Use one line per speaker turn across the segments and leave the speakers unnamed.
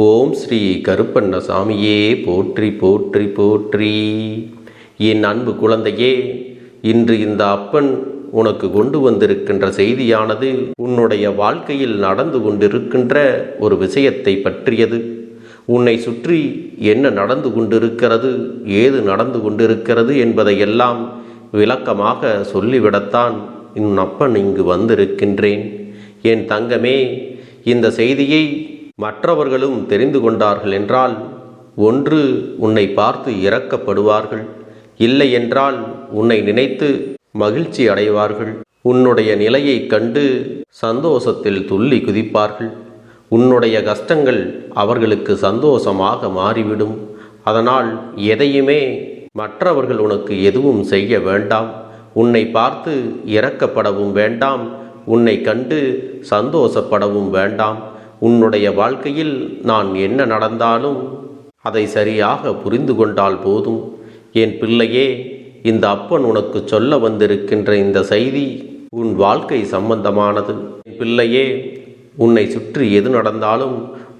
ஓம் ஸ்ரீ கருப்பண்ண சாமியே போற்றி போற்றி போற்றி. என் அன்பு குழந்தையே இன்று இந்த அப்பன் உனக்கு கொண்டு வந்திருக்கின்ற செய்தியானது உன்னுடைய வாழ்க்கையில் நடந்து கொண்டிருக்கின்ற ஒரு விஷயத்தை பற்றியது. உன்னை சுற்றி என்ன நடந்து கொண்டிருக்கிறது ஏது நடந்து கொண்டிருக்கிறது என்பதையெல்லாம் விளக்கமாக சொல்லிவிடத்தான் உன் அப்பன் இங்கு வந்திருக்கின்றேன். என் தங்கமே இந்த செய்தியை மற்றவர்களும் தெரிந்து கொண்டார்கள் என்றால் ஒன்று உன்னை பார்த்து இரக்கப்படுவார்கள் இல்லை என்றால் உன்னை நினைத்து மகிழ்ச்சி அடைவார்கள். உன்னுடைய நிலையை கண்டு சந்தோஷத்தில் துள்ளி குதிப்பார்கள். உன்னுடைய கஷ்டங்கள் அவர்களுக்கு சந்தோஷமாக மாறிவிடும். அதனால் எதையுமே மற்றவர்கள் உனக்கு எதுவும் செய்ய வேண்டாம். உன்னை பார்த்து இறக்கப்படவும் வேண்டாம். உன்னை கண்டு சந்தோஷப்படவும் வேண்டாம். உன்னுடைய வாழ்க்கையில் நான் என்ன நடந்தாலும் அதை சரியாக புரிந்து கொண்டால் போதும். என் பிள்ளையே இந்த அப்பன் உனக்கு சொல்ல வந்திருக்கின்ற இந்த செய்தி உன் வாழ்க்கை சம்பந்தமானது. என் பிள்ளையே உன்னை சுற்றி எது நடந்தாலும்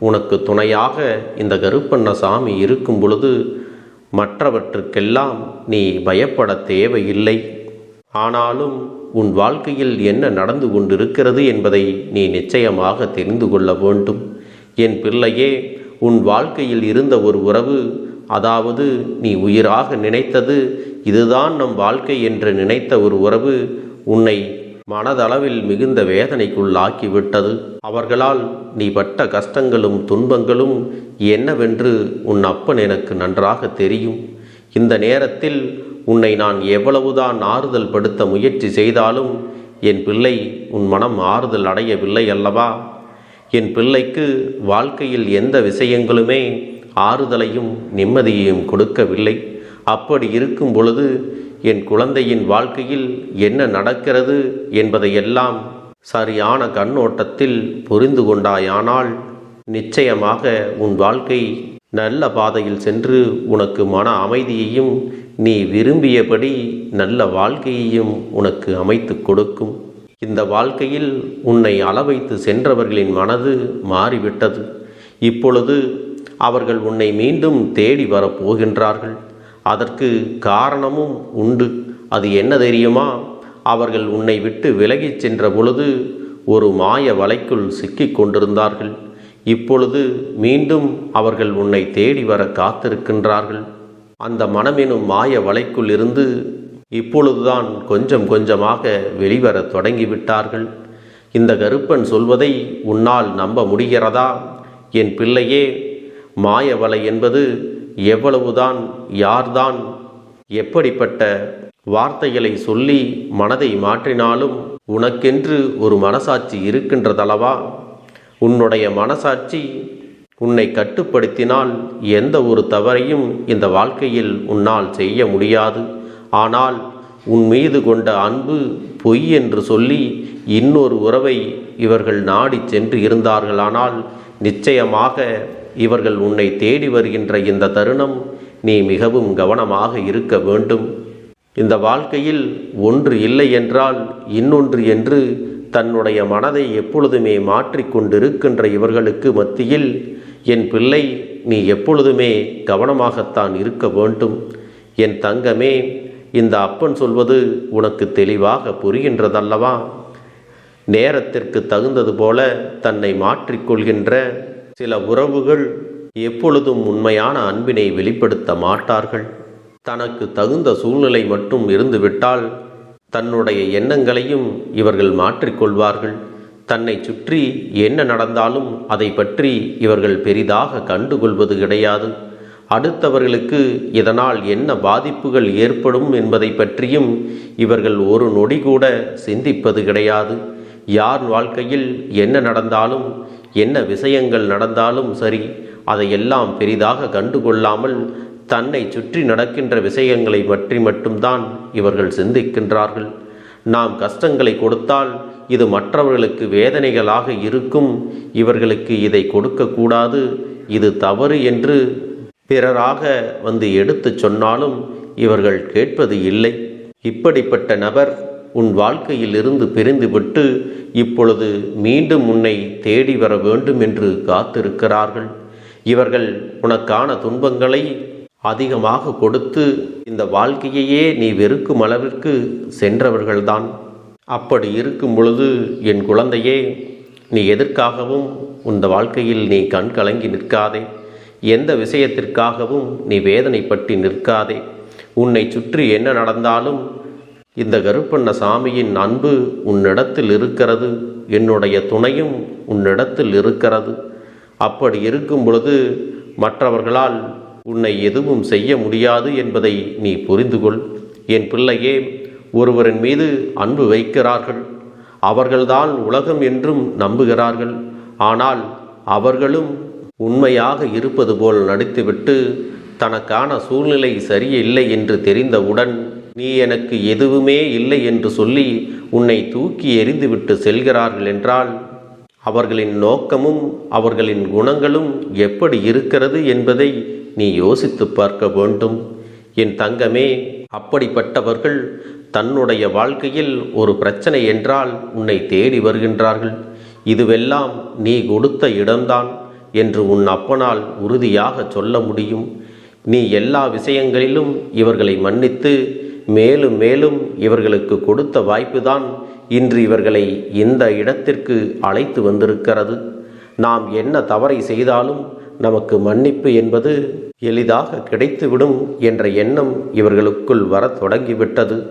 உனக்கு துணையாக இந்த கருப்பண்ண சாமி இருக்கும் பொழுது மற்றவற்றுக்கெல்லாம் நீ பயப்பட தேவையில்லை. ஆனாலும் உன் வாழ்க்கையில் என்ன நடந்து கொண்டிருக்கிறது என்பதை நீ நிச்சயமாக தெரிந்து கொள்ள வேண்டும். என் பிள்ளையே உன் வாழ்க்கையில் இருந்த ஒரு உறவு அதாவது நீ உயிராக நினைத்தது இதுதான் நம் வாழ்க்கை என்று நினைத்த ஒரு உறவு உன்னை மனதளவில் மிகுந்த வேதனைக்குள்ளாக்கிவிட்டது. அவர்களால் நீ பட்ட கஷ்டங்களும் துன்பங்களும் என்னவென்று உன் அப்பன் எனக்கு நன்றாக தெரியும். இந்த நேரத்தில் உன்னை நான் எவ்வளவுதான் ஆறுதல் படுத்த முயற்சி செய்தாலும் என் பிள்ளை உன் மனம் ஆறுதல் அடையவில்லை அல்லவா? என் பிள்ளைக்கு வாழ்க்கையில் எந்த விஷயங்களுமே ஆறுதலையும் நிம்மதியையும் கொடுக்கவில்லை. அப்படி இருக்கும் பொழுது என் குழந்தையின் வாழ்க்கையில் என்ன நடக்கிறது என்பதையெல்லாம் சரியான கண்ணோட்டத்தில் புரிந்து கொண்டாயானால் நிச்சயமாக உன் வாழ்க்கை நல்ல பாதையில் சென்று உனக்கு மன அமைதியையும் நீ விரும்பியபடி நல்ல வாழ்க்கையையும் உனக்கு அமைத்து கொடுக்கும். இந்த வாழ்க்கையில் உன்னை அளவைத்து சென்றவர்களின் மனது மாறிவிட்டது. இப்பொழுது அவர்கள் உன்னை மீண்டும் தேடி வரப்போகின்றார்கள் அதற்கு காரணமும் உண்டு. அது என்ன தெரியுமா? அவர்கள் உன்னை விட்டு விலகிச் சென்ற பொழுது ஒரு மாய வலைக்குள் சிக்கிக் கொண்டிருந்தார்கள். இப்பொழுது மீண்டும் அவர்கள் உன்னை தேடி வர காத்திருக்கின்றார்கள். அந்த மனமெனும் மாய வலைக்குள் இருந்து இப்பொழுதுதான் கொஞ்சம் கொஞ்சமாக வெளிவர தொடங்கிவிட்டார்கள். இந்த கருப்பன் சொல்வதை உன்னால் நம்ப முடிகிறதா? என் பிள்ளையே மாயவலை என்பது எவ்வளவுதான் யார்தான் எப்படிப்பட்ட வார்த்தைகளை சொல்லி மனதை மாற்றினாலும் உனக்கென்று ஒரு மனசாட்சி இருக்கின்றதல்லவா? உன்னுடைய மனசாட்சி உன்னை கட்டுப்படுத்தினால் எந்த ஒரு தவறையும் இந்த வாழ்க்கையில் உன்னால் செய்ய முடியாது. ஆனால் உன் மீது கொண்ட அன்பு பொய் என்று சொல்லி இன்னொரு உறவை இவர்கள் நாடி சென்று இருந்தார்களானால் நிச்சயமாக இவர்கள் உன்னை தேடி வருகின்ற இந்த தருணம் நீ மிகவும் கவனமாக இருக்க வேண்டும். இந்த வாழ்க்கையில் ஒன்று இல்லை என்றால் இன்னொன்று என்று தன்னுடைய மனதை எப்பொழுதுமே மாற்றிக்கொண்டிருக்கின்ற இவர்களுக்கு மத்தியில் என் பிள்ளை நீ எப்பொழுதுமே கவனமாகத்தான் இருக்க வேண்டும். என் தங்கமே இந்த அப்பன் சொல்வது உனக்கு தெளிவாக புரிகின்றதல்லவா? நேரத்திற்கு தகுந்தது போல தன்னை மாற்றிக்கொள்கின்ற சில உறவுகள் எப்பொழுதும் உண்மையான அன்பினை வெளிப்படுத்த மாட்டார்கள். தனக்கு தகுந்த சூழ்நிலை மட்டும் இருந்துவிட்டால் தன்னுடைய எண்ணங்களையும் இவர்கள் மாற்றிக்கொள்வார்கள். தன்னை சுற்றி என்ன நடந்தாலும் அதை பற்றி இவர்கள் பெரிதாக கண்டுகொள்வது கிடையாது. அடுத்தவர்களுக்கு இதனால் என்ன பாதிப்புகள் ஏற்படும் என்பதை பற்றியும் இவர்கள் ஒரு நொடி கூட சிந்திப்பது கிடையாது. யார் வாழ்க்கையில் என்ன நடந்தாலும் என்ன விஷயங்கள் நடந்தாலும் சரி அதையெல்லாம் பெரிதாக கண்டுகொள்ளாமல் தன்னை சுற்றி நடக்கின்ற விஷயங்களை பற்றி மட்டும்தான் இவர்கள் சிந்திக்கின்றார்கள். நாம் கஷ்டங்களை கொடுத்தால் இது மற்றவர்களுக்கு வேதனைகளாக இருக்கும். இவர்களுக்கு இதை கொடுக்கக்கூடாது. இது தவறு என்று பிறராக வந்து எடுத்துச் சொன்னாலும் இவர்கள் கேட்பது இல்லை. இப்படிப்பட்ட நபர் உன் வாழ்க்கையில் இருந்து பிரிந்துவிட்டு இப்பொழுது மீண்டும் உன்னை தேடி வர வேண்டும் என்று காத்திருக்கிறார்கள். இவர்கள் உனக்கான துன்பங்களை அதிகமாக கொடுத்து இந்த வாழ்க்கையையே நீ வெறுக்கும் அளவிற்கு சென்றவர்கள்தான். அப்படி இருக்கும் பொழுது என் குழந்தையே நீ எதற்காகவும் உந்த வாழ்க்கையில் நீ கண் கலங்கி நிற்காதே. எந்த விஷயத்திற்காகவும் நீ வேதனைப்பட்டு நிற்காதே. உன்னை சுற்றி என்ன நடந்தாலும் இந்த கருப்பண்ண சாமியின் அன்பு உன்னிடத்தில் இருக்கிறது. என்னுடைய துணையும் உன்னிடத்தில் இருக்கிறது. அப்படி இருக்கும் பொழுது மற்றவர்களால் உன்னை எதுவும் செய்ய முடியாது என்பதை நீ புரிந்து கொள் என் பிள்ளையே ஒருவரின் மீது அன்பு வைக்கிறார்கள். அவர்கள்தான் உலகம் என்றும் நம்புகிறார்கள். ஆனால் அவர்களும் உண்மையாக இருப்பது போல் நடித்துவிட்டு தனக்கான சூழ்நிலை சரியில்லை என்று தெரிந்தவுடன் நீ எனக்கு எதுவுமே இல்லை என்று சொல்லி உன்னை தூக்கி எறிந்துவிட்டு செல்கிறார்கள் என்றால் அவர்களின் நோக்கமும் அவர்களின் குணங்களும் எப்படி இருக்கிறது என்பதை நீ யோசித்து பார்க்க வேண்டும். என் தங்கமே அப்படிப்பட்டவர்கள் தன்னுடைய வாழ்க்கையில் ஒரு பிரச்சனை என்றால் உன்னை தேடி வருகின்றார்கள். இதுவெல்லாம் நீ கொடுத்த இடம்தான் என்று உன் அப்பனால் உறுதியாக சொல்ல முடியும். நீ எல்லா விஷயங்களிலும் இவர்களை மன்னித்து மேலும் மேலும் இவர்களுக்கு கொடுத்த வாய்ப்புதான் இன்று இவர்களை இந்த இடத்திற்கு அழைத்து வந்திருக்கிறது. நாம் என்ன தவறை செய்தாலும் நமக்கு மன்னிப்பு என்பது எளிதாக கிடைத்துவிடும் என்ற எண்ணம் இவர்களுக்குள் வரத் தொடங்கிவிட்டது.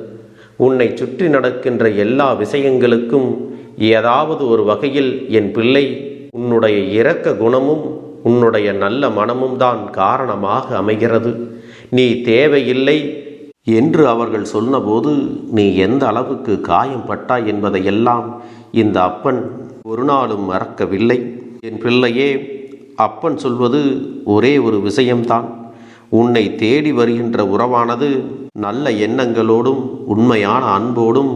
உன்னை சுற்றி நடக்கின்ற எல்லா விஷயங்களுக்கும் ஏதாவது ஒரு வகையில் என் பிள்ளை உன்னுடைய இரக்க குணமும் உன்னுடைய நல்ல மனமும் தான் காரணமாக அமைகிறது. நீ தேவையில்லை என்று அவர்கள் சொன்னபோது நீ எந்த அளவுக்கு காயம் பட்டாய் என்பதையெல்லாம் இந்த அப்பன் ஒரு நாளும் மறக்கவில்லை. என் பிள்ளையே அப்பன் சொல்வது ஒரே ஒரு விஷயம்தான். உன்னை தேடி வருகின்ற உறவானது நல்ல எண்ணங்களோடும் உண்மையான அன்போடும்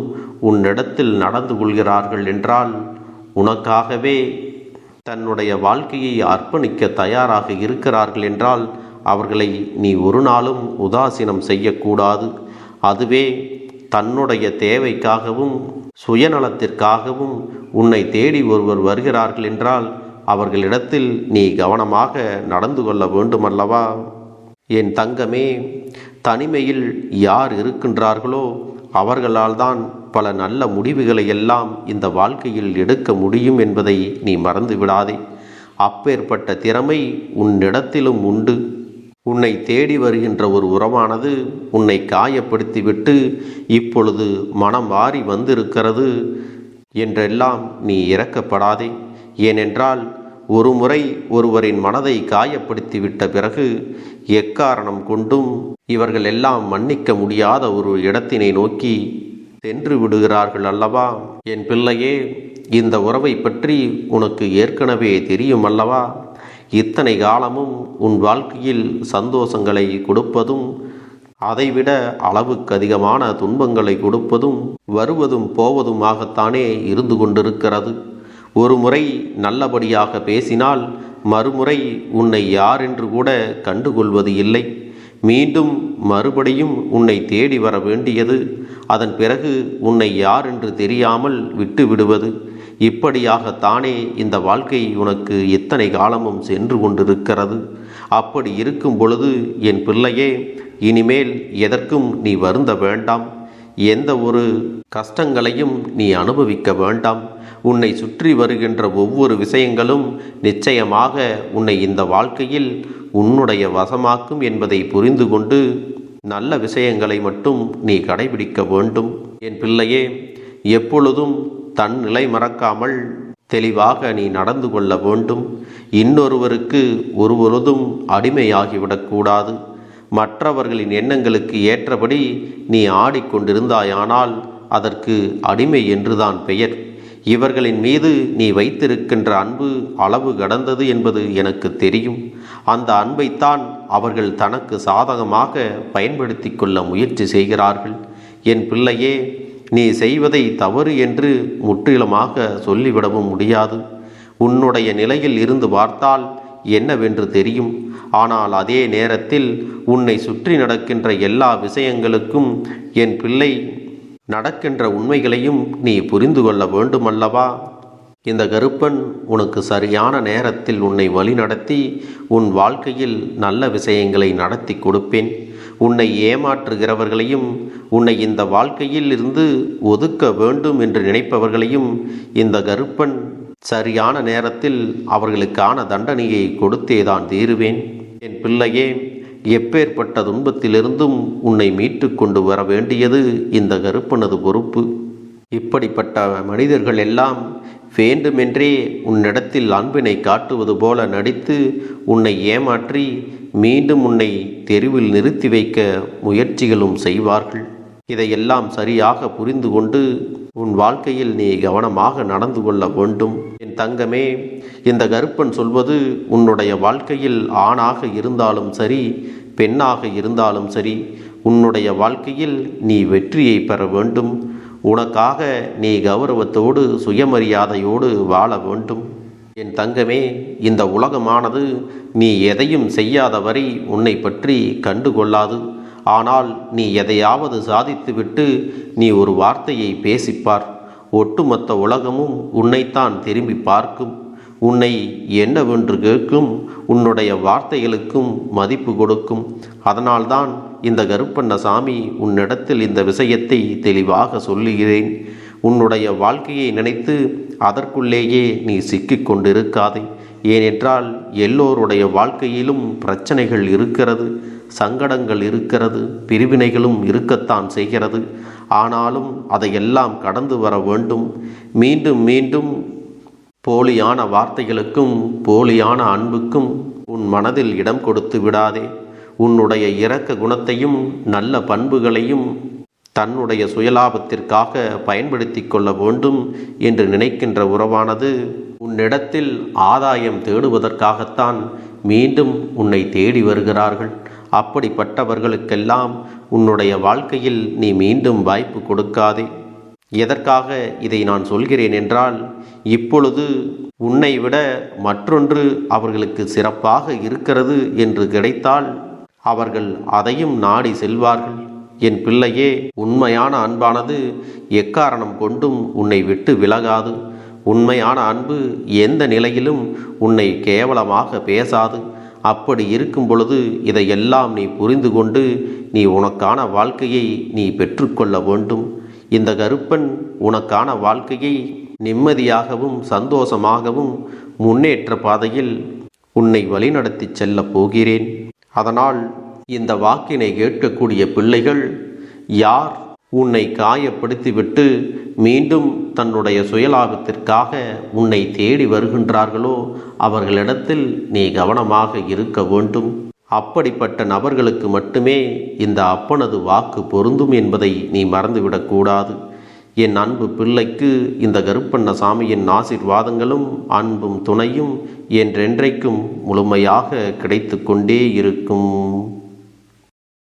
உன்னிடத்தில் நடந்து கொள்கிறார்கள் என்றால் உனக்காகவே தன்னுடைய வாழ்க்கையை அர்ப்பணிக்க தயாராக இருக்கிறார்கள் என்றால் அவர்களை நீ ஒரு நாளும் உதாசீனம் செய்யக்கூடாது. அதுவே தன்னுடைய தேவைக்காகவும் சுயநலத்திற்காகவும் உன்னை தேடி ஒருவர் வருகிறார்கள் என்றால் அவர்களிடத்தில் நீ கவனமாக நடந்து கொள்ள வேண்டுமல்லவா? என் தங்கமே தனிமையில் யார் இருக்கின்றார்களோ அவர்களால் தான் பல நல்ல முடிவுகளை எல்லாம் இந்த வாழ்க்கையில் எடுக்க முடியும் என்பதை நீ மறந்து விடாதே. அப்பேற்பட்ட திறமை உன்னிடத்திலும் உண்டு. உன்னை தேடி வருகின்ற ஒரு உறவானது உன்னை காயப்படுத்திவிட்டு இப்பொழுது மனம் வாரி வந்திருக்கிறது என்றெல்லாம் நீ இறக்கப்படாதே ஏனென்றால் ஒரு முறை ஒருவரின் மனதை காயப்படுத்திவிட்ட பிறகு எக்காரணம் கொண்டும் இவர்கள் எல்லாம் மன்னிக்க முடியாத ஒரு இடத்தினை நோக்கி சென்று விடுகிறார்கள் அல்லவா? என் பிள்ளையே இந்த உறவை பற்றி உனக்கு ஏற்கனவே தெரியும் அல்லவா? இத்தனை காலமும் உன் வாழ்க்கையில் சந்தோஷங்களை கொடுப்பதும் அதைவிட அளவுக்கு அதிகமான துன்பங்களை கொடுப்பதும் வருவதும் போவதுமாகத்தானே இருந்து கொண்டிருக்கிறது. ஒரு முறை நல்லபடியாக பேசினால் மறுமுறை உன்னை யார் என்று கூட கண்டுகொள்வது இல்லை. மீண்டும் மறுபடியும் உன்னை தேடி வர வேண்டியது. அதன் பிறகு உன்னை யார் என்று தெரியாமல் விட்டு விடுவது. இப்படியாகத்தானே இந்த வாழ்க்கை உனக்கு எத்தனை காலமும் சென்று கொண்டிருக்கிறது. அப்படி இருக்கும் பொழுது என் பிள்ளையே இனிமேல் எதற்கும் நீ வருந்த வேண்டாம். எந்த ஒரு கஷ்டங்களையும் நீ அனுபவிக்க வேண்டாம். உன்னை சுற்றி வருகின்ற ஒவ்வொரு விஷயங்களும் நிச்சயமாக உன்னை இந்த வாழ்க்கையில் உன்னுடைய வசமாக்கும் என்பதை புரிந்து கொண்டு நல்ல விஷயங்களை மட்டும் நீ கடைபிடிக்க வேண்டும். என் பிள்ளையே எப்பொழுதும் தன் நிலை மறக்காமல் தெளிவாக நீ நடந்து கொள்ள வேண்டும். இன்னொருவருக்கு ஒருவரதும் அடிமையாகிவிடக்கூடாது. மற்றவர்களின் எண்ணங்களுக்கு ஏற்றபடி நீ ஆடிக்கொண்டிருந்தாயானால் அதற்கு அடிமை என்றுதான் பெயர். இவர்களின் மீது நீ வைத்திருக்கின்ற அன்பு அளவு கடந்தது என்பது எனக்கு தெரியும். அந்த அன்பைத்தான் அவர்கள் தனக்கு சாதகமாக பயன்படுத்தி கொள்ள முயற்சி செய்கிறார்கள். என் பிள்ளையே நீ செய்வதை தவறு என்று முற்றிலுமாக சொல்லிவிடவும் முடியாது. உன்னுடைய நிலையில் இருந்து பார்த்தால் என்னவென்று தெரியும். ஆனால் அதே நேரத்தில் உன்னை சுற்றி நடக்கின்ற எல்லா விஷயங்களுக்கும் என் பிள்ளை நடக்கின்ற உண்மைகளையும் நீ புரிந்து கொள்ள வேண்டுமல்லவா? இந்த கருப்பன் உனக்கு சரியான நேரத்தில் உன்னை வழிநடத்தி உன் வாழ்க்கையில் நல்ல விஷயங்களை நடத்தி கொடுப்பேன். உன்னை ஏமாற்றுகிறவர்களையும் உன்னை இந்த வாழ்க்கையில் இருந்து ஒதுக்க வேண்டும் என்று நினைப்பவர்களையும் இந்த கருப்பன் சரியான நேரத்தில் அவர்களுக்கான தண்டனையை கொடுத்தேதான் தீருவேன். என் பிள்ளையே எப்பேற்பட்ட துன்பத்திலிருந்தும் உன்னை மீட்டு கொண்டு வர வேண்டியது இந்த கருப்பனது பொறுப்பு. இப்படிப்பட்ட மனிதர்கள் எல்லாம் வேண்டுமென்றே உன்னிடத்தில் அன்பினை காட்டுவது போல நடித்து உன்னை ஏமாற்றி மீண்டும் உன்னை தெருவில் நிறுத்தி வைக்க முயற்சிகளும் செய்வார்கள். இதையெல்லாம் சரியாக புரிந்து கொண்டு உன் வாழ்க்கையில் நீ கவனமாக நடந்து கொள்ள வேண்டும். என் தங்கமே இந்த கருப்பன் சொல்வது உன்னுடைய வாழ்க்கையில் ஆணாக இருந்தாலும் சரி பெண்ணாக இருந்தாலும் சரி உன்னுடைய வாழ்க்கையில் நீ வெற்றியை பெற வேண்டும். உனக்காக நீ கௌரவத்தோடு சுயமரியாதையோடு வாழ வேண்டும். என் தங்கமே இந்த உலகமானது நீ எதையும் செய்யாத வரை உன்னை பற்றி கண்டுகொள்ளாது. ஆனால் நீ எதையாவது சாதித்துவிட்டு நீ ஒரு வார்த்தையை பேசிப்பார். ஒட்டுமொத்த உலகமும் உன்னைத்தான் திரும்பி பார்க்கும். உன்னை என்னவென்று கேட்கும் உன்னுடைய வார்த்தைகளுக்கும் மதிப்பு கொடுக்கும். அதனால்தான் இந்த கருப்பண்ணசாமி உன்னிடத்தில் இந்த விஷயத்தை தெளிவாக சொல்லுகிறேன். உன்னுடைய வாழ்க்கையை நினைத்து அதற்குள்ளேயே நீ சிக்கிக் கொண்டிருக்காதே. ஏனென்றால் எல்லோருடைய வாழ்க்கையிலும் பிரச்சனைகள் இருக்கிறது. சங்கடங்கள் இருக்கிறது பிரிவினைகளும் இருக்கத்தான் செய்கிறது. ஆனாலும் அதையெல்லாம் கடந்து வர வேண்டும். மீண்டும் மீண்டும் போலியான வார்த்தைகளுக்கும் போலியான அன்புக்கும் உன் மனதில் இடம் கொடுத்து விடாதே. உன்னுடைய இரக்க குணத்தையும் நல்ல பண்புகளையும் தன்னுடைய சுயலாபத்திற்காக பயன்படுத்தி கொள்ள வேண்டும் என்று நினைக்கின்ற உறவானது உன்னிடத்தில் ஆதாயம் தேடுவதற்காகத்தான் மீண்டும் உன்னை தேடி வருகிறார்கள். அப்படிப்பட்டவர்களுக்கெல்லாம் உன்னுடைய வாழ்க்கையில் நீ மீண்டும் வாய்ப்பு கொடுக்காதே. எதற்காக இதை நான் சொல்கிறேன் என்றால் இப்பொழுது உன்னை விட மற்றொன்று அவர்களுக்கு சிறப்பாக இருக்கிறது என்று கிடைத்தால் அவர்கள் அதையும் நாடி செல்வார்கள். என் பிள்ளையே உண்மையான அன்பானது எக்காரணம் கொண்டும் உன்னை விட்டு விலகாது. உண்மையான அன்பு எந்த நிலையிலும் உன்னை கேவலமாக பேசாது. அப்படி இருக்கும் பொழுது இதையெல்லாம் நீ புரிந்து கொண்டு நீ உனக்கான வாழ்க்கையை நீ பெற்றுக்கொள்ள வேண்டும். இந்த கருப்பன் உனக்கான வாழ்க்கையை நிம்மதியாகவும் சந்தோஷமாகவும் முன்னேற்ற பாதையில் உன்னை வழிநடத்தி செல்லப் போகிறேன். அதனால் இந்த வாக்கினை கேட்கக்கூடிய பிள்ளைகள் யார்? உன்னை காயப்படுத்திவிட்டு மீண்டும் தன்னுடைய சுயலாபத்திற்காக உன்னை தேடி வருகின்றார்களோ அவர்களிடத்தில் நீ கவனமாக இருக்க வேண்டும். அப்படிப்பட்ட நபர்களுக்கு மட்டுமே இந்த அப்பனது வாக்கு பொருந்தும் என்பதை நீ மறந்துவிடக்கூடாது என் அன்பு பிள்ளைக்கு இந்த கருப்பண்ண சாமியின் ஆசிர்வாதங்களும் அன்பும் துணையும் என்றென்றைக்கும் முழுமையாக கிடைத்து கொண்டே இருக்கும்.